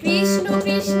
কৃষ্ণ কৃষ্ণ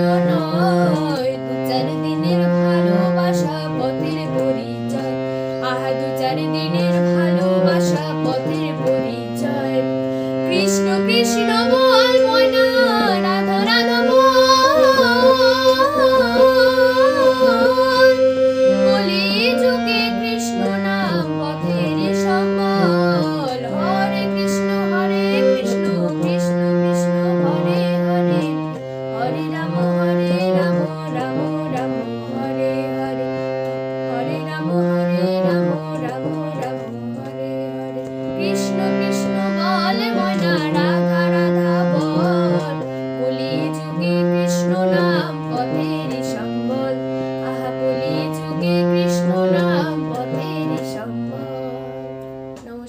আহা দু চারি দিনের ভালোবাসা পথের পরিচয়। কৃষ্ণ কৃষ্ণ